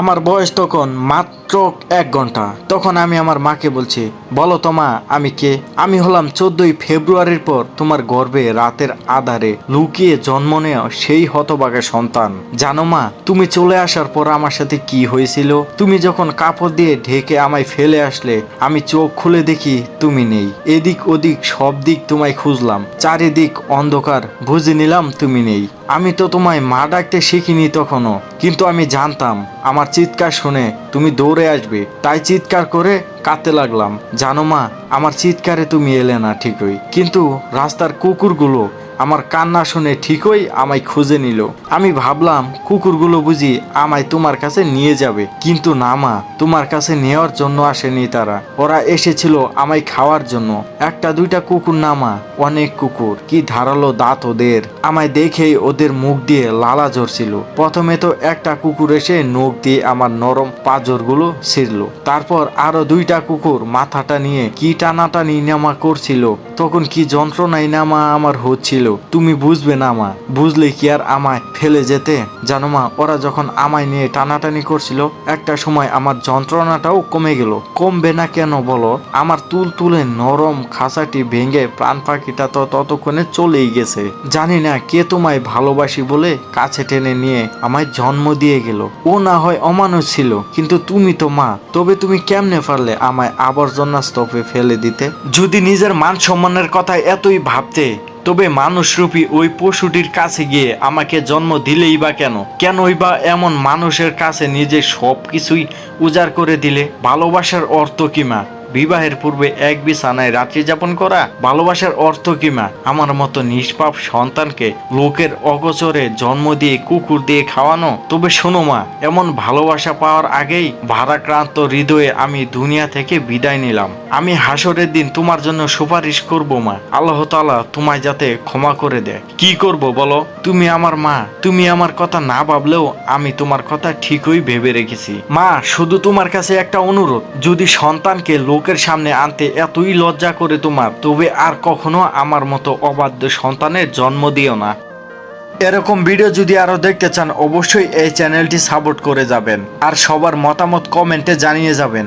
আমার বয়স তখন মাত্র এক ঘণ্টা। তখন আমি আমার মাকে বলছি, বলো তোমা আমি কে? আমি হলাম চোদ্দই ফেব্রুয়ারির পর তোমার গর্ভে রাতের আধারে লুকিয়ে জন্ম নেওয়া সেই হতবাগা সন্তান। জানো মা, তুমি চলে আসার পর আমার সাথে কি হয়েছিল? তুমি যখন কাপড় দিয়ে ঢেকে আমায় ফেলে আসলে, আমি চোখ খুলে দেখি তুমি নেই। এদিক ওদিক সব দিক তোমায় খুঁজলাম। চারিদিক অন্ধকার, বুঝে নিলাম তুমি নেই। আমি তো তোমায় মা ডাকতে শিখিনি তখনও, কিন্তু আমি জানতাম, আমার চিৎকার শুনে তুমি দৌড়ে আসবে। তাই চিৎকার করে কাঁদতে লাগলাম। জানো মা, আমার চিৎকারে তুমি এলে না ঠিকই, কিন্তু রাস্তার কুকুরগুলো আমার কান্না শুনে ঠিকই আমায় খুঁজে নিল। আমি ভাবলাম, কুকুরগুলো বুঝি আমায় তোমার কাছে নিয়ে যাবে। কিন্তু না মা, তোমার কাছে নেওয়ার জন্য আসেনি তারা। ওরা এসেছিল আমায় খাওয়ার জন্য। একটা দুইটা কুকুর না মা, অনেক কুকুর। কি ধারালো দাঁত ওদের। আমায় দেখেই ওদের মুখ দিয়ে লালা ঝরছিল। প্রথমে তো একটা কুকুর এসে নখ দিয়ে আমার নরম পাঁজরগুলো ছিঁড়লো। তারপর আরও দুইটা কুকুর মাথাটা নিয়ে কি টানাটানি নামা করছিল। তখন কি যন্ত্রণাই নামা আমার হচ্ছিল। তুমি বুঝবে না মা, বুঝলে কি আর আমায় ফেলে যেতে? জানো মা, ওরা যখন আমায় নিয়ে টানাটানি করছিল, একটা সময় আমার যন্ত্রণাটাও কমে গেল। কমবে না কেন বলো? আমার তুল তুলে নরম খাঁচাটি ভেঙে প্রাণ পাখিটা তো ততক্ষণে চলেই গেছে। জানি না কে তোমায় ভালোবাসি বলে কাছে টেনে নিয়ে আমায় জন্ম দিয়ে গেল। ও না হয় অমানুষ ছিল, কিন্তু তুমি তো মা, তবে তুমি কেমনে পারলে আমায় আবর্জনা স্তূপে ফেলে দিতে? যদি নিজের মান সম্মানের কথা এতই ভাবতে তবে মানুষরূপী ওই পশুটির কাছে গিয়ে আমাকে জন্ম দিলেই বা কেন? কেনই বা এমন মানুষের কাছে নিজে সব কিছুই উজাড় করে দিলে? ভালোবাসার অর্থ কি মা? বিবাহের পূর্বে এক বিছানায় রাত্রি যাপন করা ভালোবাসার অর্থ কি, মা? আমার মতো নিষ্পাপ সন্তানকে লোকের অগোচরে জন্ম দিয়ে কুকুর দিয়ে খাওয়ানো? তবে শোনো, মা, এমন ভালোবাসা পাওয়ার আগেই ভারাক্রান্ত হৃদয়ে আমি দুনিয়া থেকে বিদায় নিলাম। আমি হাসরের দিন তোমার জন্য সুপারিশ করব, মা। আল্লাহ তাআলা তোমায় যাতে ক্ষমা করে দেয়। কি করব, বলো? তুমি আমার মা। তুমি আমার কথা না ভাবলেও আমি তোমার কথা ঠিকই ভেবে রেখেছি। মা, শুধু তোমার কাছে একটা অনুরোধ। যদি সন্তানকে লোকের সামনে আনতে এতই লজ্জা করে তোমার, তবে আর কখনো আমার মতো অবাধ্য সন্তানের জন্ম দিও না। এরকম ভিডিও যদি আরও দেখতে চান, অবশ্যই এই চ্যানেলটি সাপোর্ট করে যাবেন। আর সবার মতামত কমেন্টে জানিয়ে যাবেন।